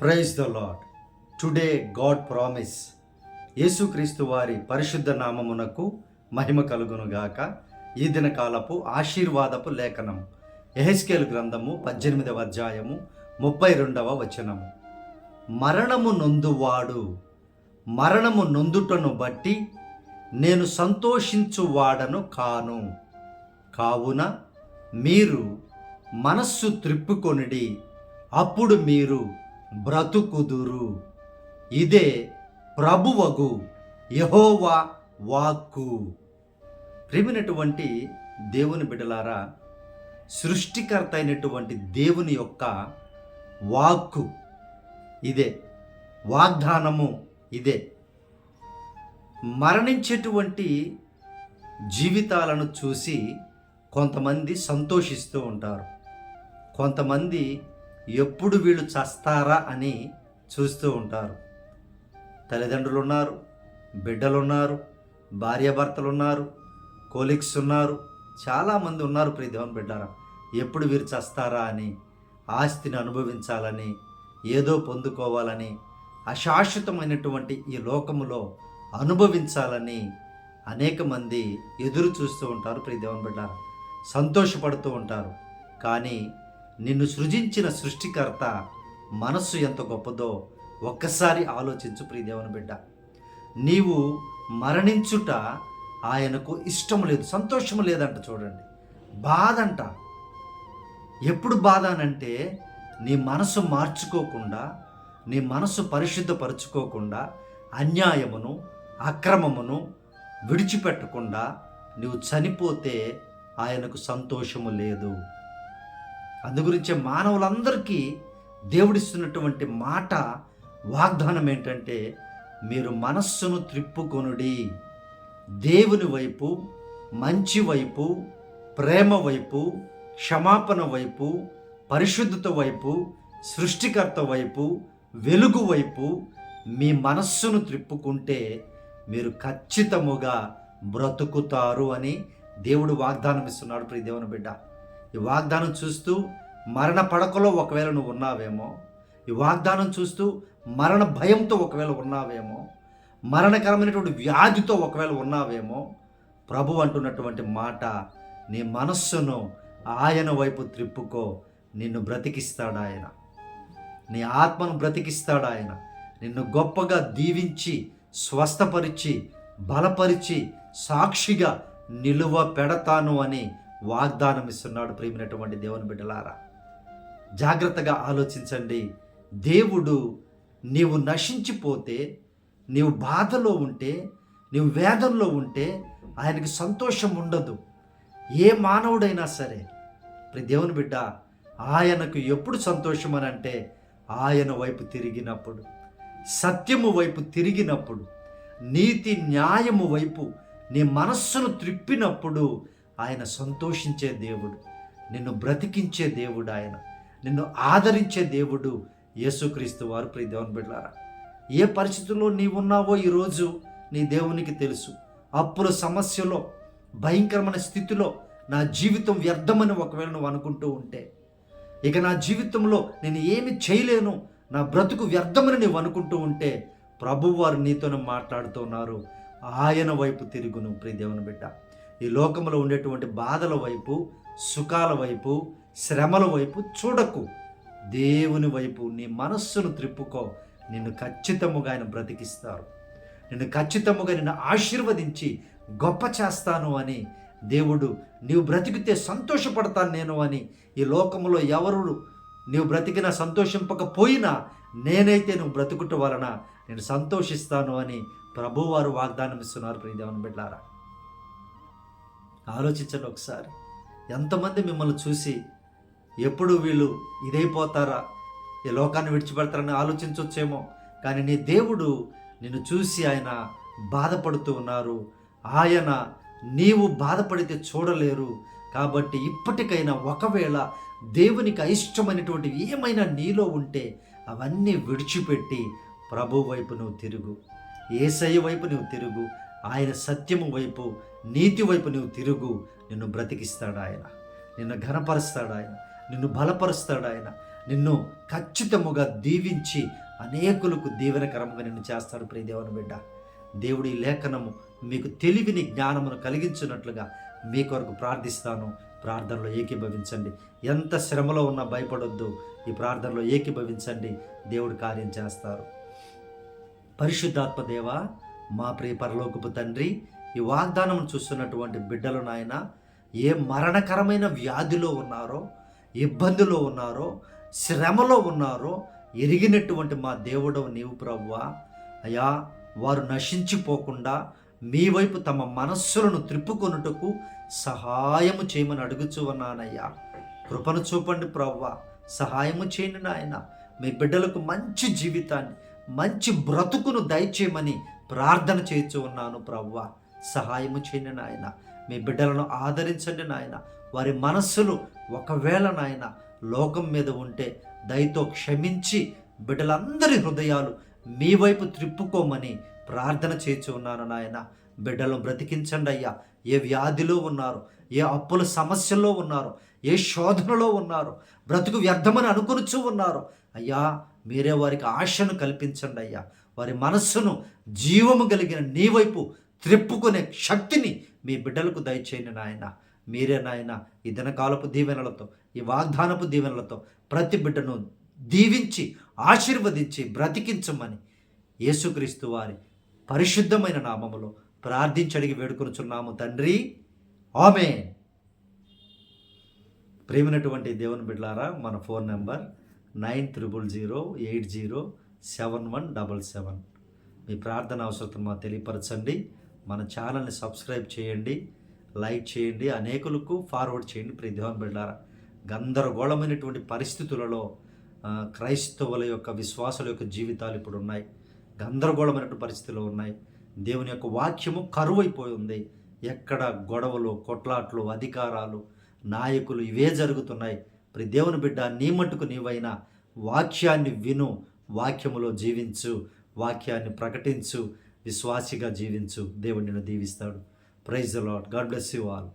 Praise the Lord today God promise Yesukristu వారి పరిశుద్ధ నామమునకు మహిమ కలుగునుగాక ఈ దినకాలపు ఆశీర్వాదపు లేఖనం. ఎహెస్కేల్ గ్రంథము పద్దెనిమిదవ అధ్యాయము ముప్పై రెండవ వచనము. మరణము నొందువాడు మరణము నొందుటను బట్టి నేను సంతోషించువాడను కాను. కావున మీరు మనస్సు త్రిప్పుకొనిడి అప్పుడు మీరు బ్రతుకుదురు. ఇదే ప్రభువగు యహోవా వాక్కు. ప్రేమినటువంటి దేవుని బిడలారా సృష్టికర్త అయినటువంటి దేవుని యొక్క వాక్కు ఇదే వాగ్దానము ఇదే. మరణించేటువంటి జీవితాలను చూసి కొంతమంది సంతోషిస్తూ ఉంటారు. కొంతమంది ఎప్పుడు వీళ్ళు చస్తారా అని చూస్తూ ఉంటారు. తల్లిదండ్రులు ఉన్నారు బిడ్డలు ఉన్నారు భార్యాభర్తలు ఉన్నారు కోలిక్స్ ఉన్నారు చాలామంది ఉన్నారు ప్రియ బిడ్డారా. ఎప్పుడు వీరు చస్తారా అని ఆస్తిని అనుభవించాలని ఏదో పొందుకోవాలని అశాశ్వతమైనటువంటి ఈ లోకములో అనుభవించాలని అనేక మంది ఎదురు చూస్తూ ఉంటారు ప్రియ బిడ్డారా. సంతోషపడుతూ ఉంటారు. కానీ నిన్ను సృజించిన సృష్టికర్త మనస్సు ఎంత గొప్పదో ఒక్కసారి ఆలోచించు ప్రియదేవన బిడ్డ. నీవు మరణించుట ఆయనకు ఇష్టం లేదు సంతోషం లేదంట చూడండి. బాధ అంట ఎప్పుడు బాధ అనంటే నీ మనసు మార్చుకోకుండా నీ మనసు పరిశుద్ధపరచుకోకుండా అన్యాయమును అక్రమమును విడిచిపెట్టకుండా నువ్వు చనిపోతే ఆయనకు సంతోషము లేదు. అందుగురించే మానవులందరికీ దేవుడిస్తున్నటువంటి మాట వాగ్దానం ఏంటంటే మీరు మనస్సును త్రిప్పుకొనుడి. దేవుని వైపు మంచి వైపు ప్రేమ వైపు క్షమాపణ వైపు పరిశుద్ధత వైపు సృష్టికర్త వైపు వెలుగు వైపు మీ మనస్సును త్రిప్పుకుంటే మీరు ఖచ్చితముగా బ్రతుకుతారు అని దేవుడు వాగ్దానం ఇస్తున్నాడు ప్రియ దేవుని బిడ్డ. ఈ వాగ్దానం చూస్తూ మరణ పడకలో ఒకవేళ నువ్వు ఉన్నావేమో ఈ వాగ్దానం చూస్తూ మరణ భయంతో ఒకవేళ ఉన్నావేమో మరణకరమైనటువంటి వ్యాధితో ఒకవేళ ఉన్నావేమో ప్రభు అంటున్నటువంటి మాట నీ మనస్సును ఆయన వైపు త్రిప్పుకో నిన్ను బ్రతికిస్తాడు ఆయన. నీ ఆత్మను బ్రతికిస్తాడు ఆయన. నిన్ను గొప్పగా దీవించి స్వస్థపరిచి బలపరిచి సాక్షిగా నిలువ పెడతాను అని వాగ్దానం ఇస్తున్నాడు ప్రేమినటువంటి దేవుని బిడ్డలారా. జాగ్రత్తగా ఆలోచించండి. దేవుడు నీవు నశించిపోతే నీవు బాధలో ఉంటే నీవు వేదంలో ఉంటే ఆయనకి సంతోషం ఉండదు. ఏ మానవుడైనా సరే ప్రతి దేవుని బిడ్డ ఆయనకు ఎప్పుడు సంతోషం అని అంటే ఆయన వైపు తిరిగినప్పుడు సత్యము వైపు తిరిగినప్పుడు నీతి న్యాయము వైపు నీ మనస్సును త్రిప్పినప్పుడు ఆయన సంతోషించే దేవుడు నిన్ను బ్రతికించే దేవుడు ఆయన నిన్ను ఆదరించే దేవుడు యేసుక్రీస్తు వారు. ప్రియ దేవుని బిడ్డారా ఏ పరిస్థితుల్లో నీవున్నావో ఈరోజు నీ దేవునికి తెలుసు. అప్పుల సమస్యలో భయంకరమైన స్థితిలో నా జీవితం వ్యర్థమని ఒకవేళ నువ్వు అనుకుంటూ ఉంటే ఇక నా జీవితంలో నేను ఏమి చేయలేను నా బ్రతుకు వ్యర్థమని నువ్వు అనుకుంటూ ఉంటే ప్రభువారు నీతోనే మాట్లాడుతున్నారు ఆయన వైపు తిరుగును ప్రియ దేవుని బిడ్డ. ఈ లోకంలో ఉండేటువంటి బాధల వైపు సుఖాల వైపు శ్రమల వైపు చూడకు. దేవుని వైపు నీ మనస్సును త్రిప్పుకో. నిన్ను ఖచ్చితముగా ఆయన బ్రతికిస్తారు. నిన్ను ఖచ్చితముగా నిన్ను ఆశీర్వదించి గొప్ప చేస్తాను అని దేవుడు నీవు బ్రతికితే సంతోషపడతాను నేను అని ఈ లోకంలో ఎవరు నీవు బ్రతికినా సంతోషింపకపోయినా నేనైతే నువ్వు బ్రతుకుట వలన నేను సంతోషిస్తాను అని ప్రభువారు వాగ్దానం ఇస్తున్నారు. ప్రియదేవన్ బిడ్డారా ఆలోచించండి ఒకసారి. ఎంతమంది మిమ్మల్ని చూసి ఎప్పుడు వీళ్ళు ఇదైపోతారా? ఈ లోకాన్ని విడిచిపెడతారని ఆలోచించవచ్చేమో కానీ నీ దేవుడు నిన్ను చూసి ఆయన బాధపడుతూ ఉన్నారు. ఆయన నీవు బాధపడితే చూడలేరు. కాబట్టి ఇప్పటికైనా ఒకవేళ దేవునికి అయిష్టమైనటువంటి ఏమైనా నీలో ఉంటే అవన్నీ విడిచిపెట్టి ప్రభు వైపు నువ్వు తిరుగు. ఏసయ్య వైపు నువ్వు తిరుగు. ఆయన సత్యము వైపు నీతి వైపు నువ్వు తిరుగు నిన్ను బ్రతికిస్తాడు ఆయన. నిన్ను ఘనపరుస్తాడు ఆయన. నిన్ను బలపరుస్తాడు ఆయన. నిన్ను ఖచ్చితముగా దీవించి అనేకులకు దీవెనకరముగా నిన్ను చేస్తాడు ప్రియదేవుని బిడ్డ. దేవుడి లేఖనము మీకు తెలివిని జ్ఞానమును కలిగించినట్లుగా మీ కొరకు ప్రార్థిస్తాను. ప్రార్థనలో ఏకీభవించండి. ఎంత శ్రమలో ఉన్నా భయపడొద్దు. ఈ ప్రార్థనలో ఏకీభవించండి. దేవుడు కార్యం చేస్తారు. పరిశుద్ధాత్మ దేవ మా ప్రియ పరలోకపు తండ్రి ఈ వాగ్దానం చూస్తున్నటువంటి బిడ్డలు నాయన ఏ మరణకరమైన వ్యాధిలో ఉన్నారో ఇబ్బందిలో ఉన్నారో శ్రమలో ఉన్నారో ఎరిగినటువంటి మా దేవుడు నీవు ప్రభువా. అయా వారు నశించిపోకుండా మీ వైపు తమ మనస్సులను త్రిప్పుకొనుటకు సహాయము చేయమని అడుగుచూ ఉన్నానయ్యా. కృపను చూపండి ప్రవ్వ సహాయము చేయండి నాయన. మీ బిడ్డలకు మంచి జీవితాన్ని మంచి బ్రతుకును దయచేయమని ప్రార్థన చేయచ్చు ఉన్నాను ప్రవ్వా సహాయము చేయండి నాయన. మీ బిడ్డలను ఆదరించండి నాయన. వారి మనస్సులు ఒకవేళ నాయన లోకం మీద ఉంటే దయతో క్షమించి బిడ్డలందరి హృదయాలు మీ వైపు త్రిప్పుకోమని ప్రార్థన చేసి ఉన్నాను నాయన. బిడ్డలను బ్రతికించండి అయ్యా. ఏ వ్యాధిలో ఉన్నారు ఏ అప్పుల సమస్యల్లో ఉన్నారు ఏ శోధనలో ఉన్నారు బ్రతుకు వ్యర్థమని అనుకునిచూ ఉన్నారు. అయ్యా మీరే వారికి ఆశను కల్పించండి అయ్యా. వారి మనస్సును జీవము కలిగిన నీ వైపు త్రిప్పుకునే శక్తిని మీ బిడ్డలకు దయచేయండి నాయన. మీరే నాయన ఈ దినకాలపు దీవెనలతో ఈ వాగ్దానపు దీవెనలతో ప్రతి బిడ్డను దీవించి ఆశీర్వదించి బ్రతికించమని యేసుక్రీస్తు వారి పరిశుద్ధమైన నామములో ప్రార్థించడిగి వేడుకొనుచున్నాము తండ్రి. ఆమె ప్రేమైనటువంటి దేవుని బిడ్లారా మన phone number nine triple zero eight zero seven one double seven. మీ ప్రార్థన అవసరతను మాకు తెలియపరచండి. మన ఛానల్ని సబ్స్క్రైబ్ చేయండి లైక్ చేయండి అనేకులకు ఫార్వర్డ్ చేయండి ప్రియ దేవుని బిడ్డారా. గందరగోళమైనటువంటి పరిస్థితులలో క్రైస్తవుల యొక్క విశ్వాసుల యొక్క జీవితాలు ఇప్పుడు ఉన్నాయి. గందరగోళమైనటువంటి పరిస్థితులు ఉన్నాయి. దేవుని యొక్క వాక్యము కరువైపోయి ఉంది. ఎక్కడ గొడవలు కొట్లాట్లు అధికారాలు నాయకులు ఇవే జరుగుతున్నాయి. ప్రతి దేవుని బిడ్డ నీ మట్టుకు నీవైనా వాక్యాన్ని విను వాక్యములో జీవించు వాక్యాన్ని ప్రకటించు విశ్వాసిగా జీవించు. దేవుడిని దీవిస్తాడు. Praise Lord God bless you all